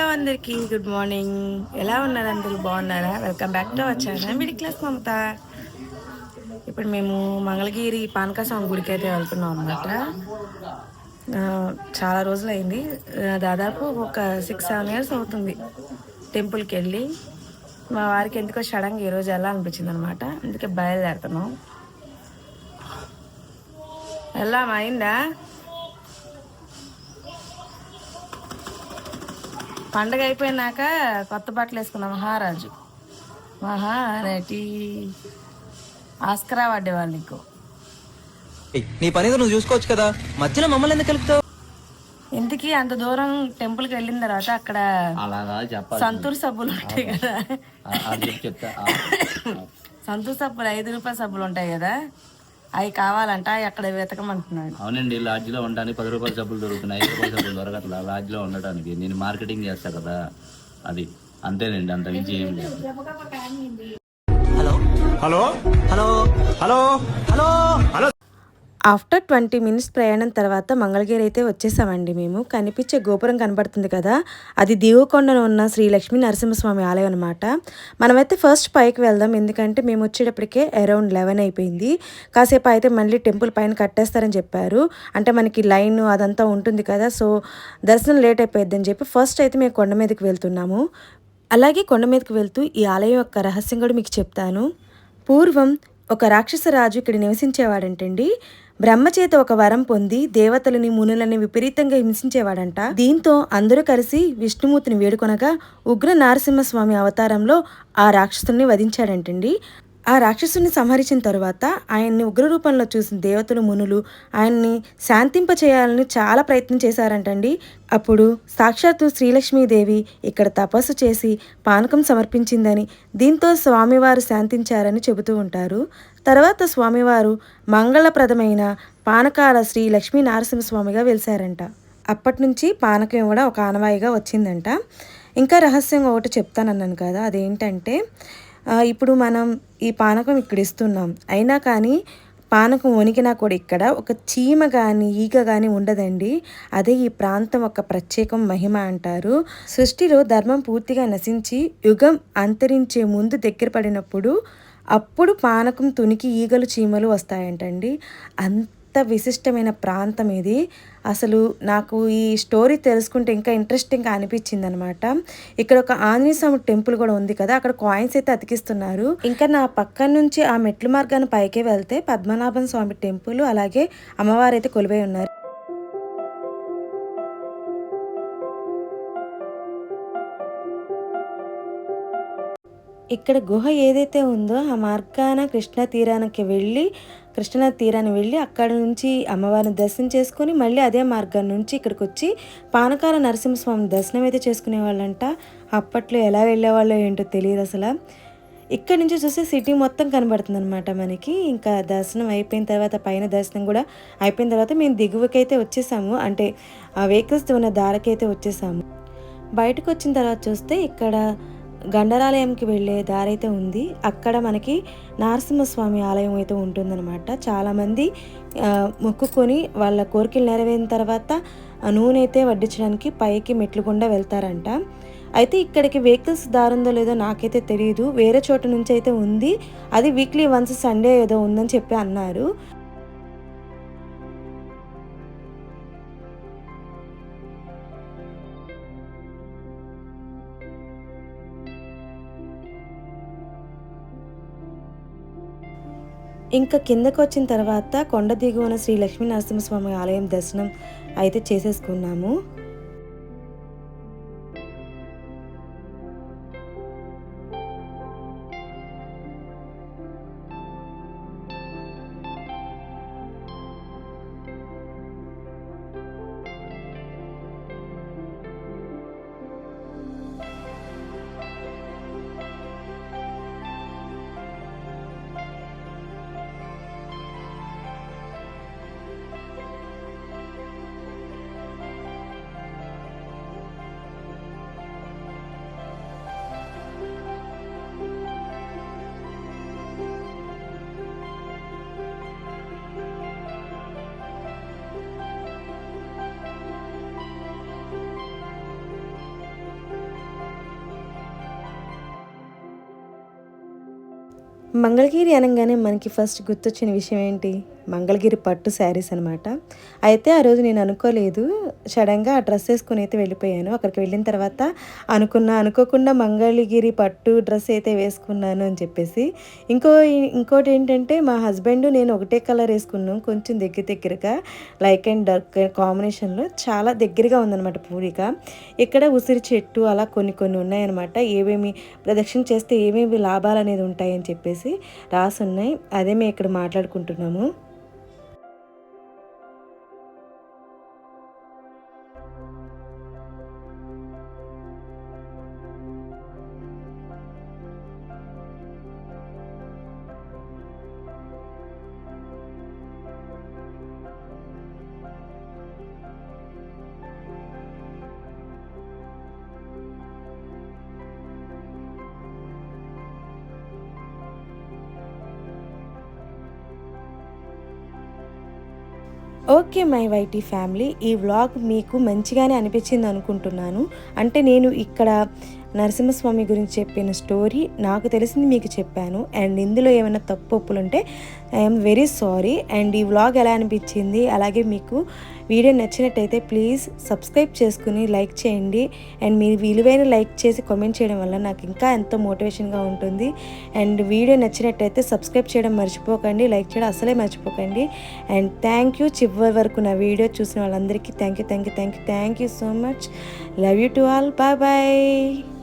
Hello అందరికి good morning ఎలా ఉన్నారు అందరూ? బాగున్నారా? Welcome back to our middle class Mamata. ఇప్పుడు మేము మంగళగిరి పానక స్వామి గుడికి అయితే వెళ్తున్నాం అనమాట చాలా రోజులు అయింది దాదాపు ఒక సిక్స్ సెవెన్ ఇయర్స్ అవుతుంది టెంపుల్కి వెళ్ళి. మా వారికి ఎందుకో సడన్గా ఈరోజు వెళ్ళాలనిపించింది అనమాట అందుకే బయలుదేరుతున్నాం. వెళ్దాం అయిందా? పండగ అయిపోయినాక కొత్త బట్టలు వేసుకున్న మహారాజు. మహానటి ఆస్కరా పడ్డేవాళ్ళు నీకు. ఏయ్, నీ పని నువ్వు చూసుకోవచ్చు కదా. మధ్యలో మమ్మల్ని ఎందుకు కలుపుతావు? ఇంటికి అంత దూరం టెంపుల్కి వెళ్ళిన తర్వాత అక్కడ అలాగా చెప్పాలి. సంతూర్ సబ్బులు ఉంటాయి కదా. సంతూర్ సబ్బులు ఐదు రూపాయల సబ్బులు ఉంటాయి కదా. అవి కావాలంట అవి అక్కడ వెతకమంటున్నాడు. అవునండి లాడ్జ్లో ఉండడానికి పది రూపాయల సబ్బులు దొరుకుతున్నాయి ఐదు రూపాయల సబ్బులు దొరకట్లా. లాడ్జ్లో ఉండడానికి నేను మార్కెటింగ్ చేస్తా కదా అది. అంతేనండి అంత మించి ఏం లేదు. Hello? Hello? Hello? Hello? Hello? After twenty minutes ప్రయాణం తర్వాత మంగళగిరి అయితే వచ్చేసామండి మేము. కనిపించే గోపురం కనబడుతుంది కదా? అది దిగుకొండన ఉన్న శ్రీ లక్ష్మీ నరసింహస్వామి ఆలయం అనమాట మనమైతే ఫస్ట్ పైకి వెళ్దాం. ఎందుకంటే మేము వచ్చేటప్పటికే అరౌండ్ లెవెన్ అయిపోయింది. కాసేపు అయితే మళ్ళీ టెంపుల్ పైన కట్టేస్తారని చెప్పారు. అంటే మనకి లైన్ అదంతా ఉంటుంది కదా సో దర్శనం లేట్ అయిపోయిద్దని చెప్పి ఫస్ట్ అయితే మేము కొండ మీదకి వెళ్తున్నాము. అలాగే కొండ మీదకి వెళ్తూ ఈ ఆలయం యొక్క రహస్యం కూడా మీకు చెప్తాను. పూర్వం ఒక రాక్షస రాజు ఇక్కడ నివసించేవాడంటండి. బ్రహ్మచేత ఒక వరం పొంది దేవతలని మునులని విపరీతంగా హింసించేవాడంట. దీంతో అందరూ కలిసి విష్ణుమూర్తిని వేడుకొనగా ఉగ్ర నారసింహస్వామి అవతారంలో ఆ రాక్షసుని వధించాడంటండి. ఆ రాక్షసుని సంహరించిన తరువాత ఆయన్ని ఉగ్ర రూపంలో చూసిన దేవతలు మునులు ఆయన్ని శాంతింప చేయాలని చాలా ప్రయత్నం చేశారంటండి. అప్పుడు సాక్షాత్తు శ్రీలక్ష్మీదేవి ఇక్కడ తపస్సు చేసి పానకం సమర్పించిందని దీంతో స్వామివారు శాంతించారని చెబుతూ ఉంటారు. తర్వాత స్వామివారు మంగళప్రదమైన పానకాల శ్రీ లక్ష్మీ నరసింహస్వామిగా వెలిశారంట. అప్పటి నుంచి పానకం కూడా ఒక ఆనవాయిగా వచ్చిందంట. ఇంకా రహస్యంగా ఒకటి చెప్తానన్నాను కదా అదేంటంటే ఇప్పుడు మనం ఈ పానకం ఇక్కడ ఇస్తున్నాం. అయినా కానీ పానకం వణికినా కూడా ఇక్కడ ఒక చీమ కానీ ఈగ కానీ ఉండదండి. అదే ఈ ప్రాంతం ఒక ప్రత్యేకం మహిమ అంటారు. సృష్టిలో ధర్మం పూర్తిగా నశించి యుగం అంతరించే ముందు దగ్గర పడినప్పుడు అప్పుడు పానకం తునికి ఈగలు చీమలు వస్తాయంటండి. అంత విశిష్టమైన ప్రాంతం ఇది. అసలు నాకు ఈ స్టోరీ తెలుసుకుంటే ఇంకా ఇంట్రెస్టింగ్గా అనిపించింది అనమాట ఇక్కడ ఒక ఆంజనేయ స్వామి టెంపుల్ కూడా ఉంది కదా అక్కడ కాయిన్స్ అయితే అతికిస్తున్నారు. ఇంకా నా పక్క నుంచి ఆ మెట్లు మార్గాన్ని పైకి వెళ్తే పద్మనాభం స్వామి టెంపుల్ అలాగే అమ్మవారు అయితే కొలువై ఉన్నారు. ఇక్కడ గుహ ఏదైతే ఉందో ఆ మార్గాన కృష్ణా తీరానికి వెళ్ళి కృష్ణా తీరాన్ని వెళ్ళి అక్కడ నుంచి అమ్మవారిని దర్శనం చేసుకొని మళ్ళీ అదే మార్గం నుంచి ఇక్కడికి వచ్చి పానకాల నరసింహస్వామి దర్శనం అయితే చేసుకునే వాళ్ళంట. అప్పట్లో ఎలా వెళ్ళేవాళ్ళో ఏంటో తెలియదు అసలు. ఇక్కడ నుంచి చూస్తే సిటీ మొత్తం కనబడుతుంది అనమాట మనకి. ఇంకా దర్శనం అయిపోయిన తర్వాత పైన దర్శనం కూడా అయిపోయిన తర్వాత మేము దిగువకైతే వచ్చేసాము. అంటే ఆ వెహికల్స్ ఉన్న దారకైతే వచ్చేసాము. బయటకు వచ్చిన తర్వాత చూస్తే ఇక్కడ గండరాలయంకి వెళ్ళే దారి అయితే ఉంది. అక్కడ మనకి నరసింహస్వామి ఆలయం అయితే ఉంటుందన్నమాట. చాలామంది మొక్కుకొని వాళ్ళ కోరికలు నెరవేరిన తర్వాత ఆ నూనె అయితే వడ్డించడానికి పైకి మెట్లు గుండా వెళ్తారంట. అయితే ఇక్కడికి వెహికల్స్ దారుందో లేదో నాకైతే తెలియదు వేరే చోట నుంచి అయితే ఉంది. అది వీక్లీ వన్స్ సండే ఏదో ఉందని చెప్పి అన్నారు. ఇంకా కిందకు వచ్చిన తర్వాత కొండ దిగువన శ్రీ లక్ష్మీ నరసింహస్వామి ఆలయం దర్శనం అయితే చేసేసుకున్నాము. మంగళగిరి అనగానే మనకి ఫస్ట్ గుర్తొచ్చిన విషయం ఏంటి? మంగళగిరి పట్టు శారీస్ అనమాట అయితే ఆ రోజు నేను అనుకోలేదు. సడన్గా ఆ డ్రెస్ వేసుకుని అయితే వెళ్ళిపోయాను. అక్కడికి వెళ్ళిన తర్వాత అనుకున్నా అనుకోకుండా మంగళగిరి పట్టు డ్రెస్ అయితే వేసుకున్నాను అని చెప్పేసి. ఇంకో ఇంకోటి ఏంటంటే మా హస్బెండ్ నేను ఒకటే కలర్ వేసుకున్నాం. కొంచెం దగ్గర దగ్గరగా లైక్ అండ్ డార్క్ కాంబినేషన్లో చాలా దగ్గరగా ఉందన్నమాట పూరిక. ఇక్కడ ఉసిరి చెట్టు అలా కొన్ని కొన్ని ఉన్నాయన్నమాట. ఏమేమి ప్రదక్షిణ చేస్తే ఏమేమి లాభాలు అనేది ఉంటాయని చెప్పేసి రాసి ఉన్నాయి అదే మేము ఇక్కడ మాట్లాడుకుంటున్నాము. Okay my YT family. ఈ వ్లాగ్ మీకు మంచిగానే అనిపించింది అనుకుంటున్నాను అంటే నేను ఇక్కడ నరసింహస్వామి గురించి చెప్పిన స్టోరీ నాకు తెలిసింది మీకు చెప్పాను. అండ్ ఇందులో ఏమైనా తప్పు ఒప్పులు ఉంటే ఐఎమ్ వెరీ సారీ. అండ్ ఈ వ్లాగ్ ఎలా అనిపించింది? అలాగే మీకు వీడియో నచ్చినట్టయితే ప్లీజ్ సబ్స్క్రైబ్ చేసుకుని లైక్ చేయండి. అండ్ మీరు విలువైన లైక్ చేసి కామెంట్ చేయడం వల్ల నాకు ఇంకా ఎంతో మోటివేషన్గా ఉంటుంది. అండ్ వీడియో నచ్చినట్టయితే సబ్స్క్రైబ్ చేయడం మర్చిపోకండి. లైక్ చేయడం అసలే మర్చిపోకండి. అండ్ థ్యాంక్ యూ చివరి వరకు నా వీడియో చూసిన వాళ్ళందరికీ. Thank you thank you thank you thank you so much. Love you to all. Bye bye.